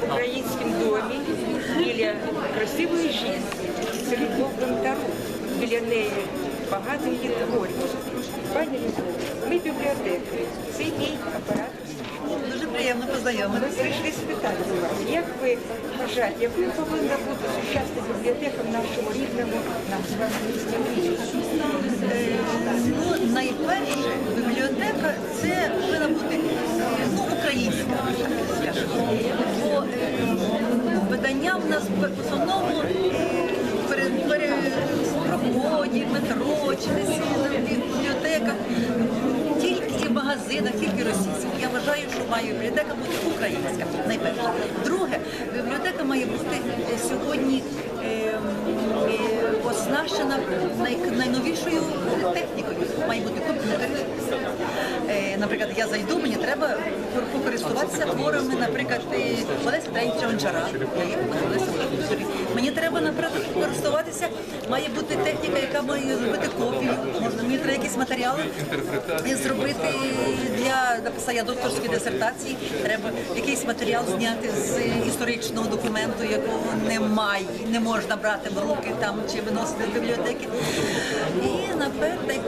В українському домі біля красивої жінки з любовним дару. Біля неї багато її творів. Пані Любов, ми бібліотекарі. Це мій апарат. Дуже приємно Ми познайомитися. прийшли спитати вас, як ви вважаєте, якою повинна бути сучасна бібліотека в нашому рідному нам з місті Києві? Ну, найперше, бібліотека це повинна бути ну, українська, скажімо. Бо е, видання в основному е, в проході, метро, в бібліотеках, тільки і в магазинах, тільки російські. Я вважаю, що має бібліотека бути українська, найперше. Друге, бібліотека має бути е, сьогодні е, оснащена най, найновішою технікою. Має бути комп'ютер. Е, наприклад, я зайду, мені треба покористуватися творами, наприклад, Олеся Гончара. В комп'ютері. Мені треба, наприклад, користуватися, має бути техніка, яка має зробити копію. Можна мені треба якісь матеріали і зробити для написання докторської дисертації. Треба якийсь матеріал зняти з історичного документу, якого немає, не можна брати в руки там чи виносити з бібліотеки. І напевне, певне,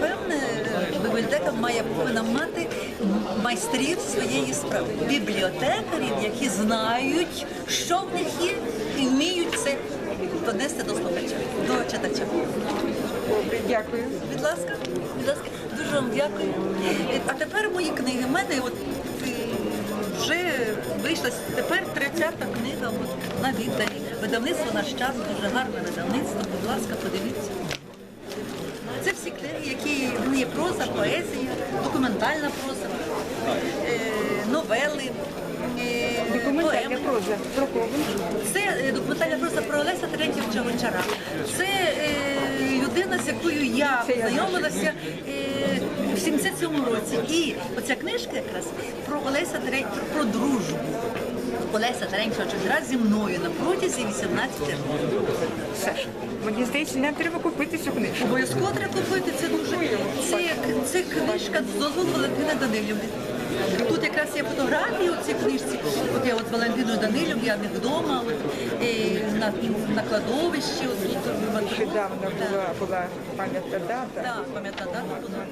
бібліотека має повинна мати майстрів своєї справи, бібліотекарів, які знають, що в них є, і вміють це донести до слухача, до читача. Дякую. Будь ласка, будь ласка, дуже вам дякую. А тепер мої книги. У мене от е, вже вийшла тепер 30-та книга от, на відданні. Видавництво наш час, дуже гарне видавництво. Будь ласка, подивіться. Всі книги, які вони є проза, поезія, документальна проза, е, новели. е, Документальна проза. Про кого? Це е, документальна проза про Олеся Терентьєвича Гончара. Це людина, з якою я познайомилася в 77-му році. І оця книжка якраз про Олеся Терентьєва, про дружбу. Олеся Терентьєва Гончара зі мною на протязі 18 років. Саша, мені здається, нам треба купити цю книжку. Обов'язково треба купити це дуже. Це, це книжка з дозволу Валентини Данилівни. Тут якраз є фотографії у цій книжці. От я от з Валентиною Данилів, я них вдома, от, і на, на кладовищі. От, тут, Нещодавно була, була пам'ятна дата. Так, пам'ятна дата була. так.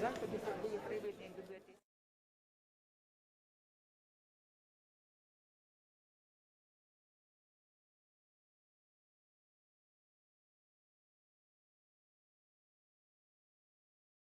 Заходи, були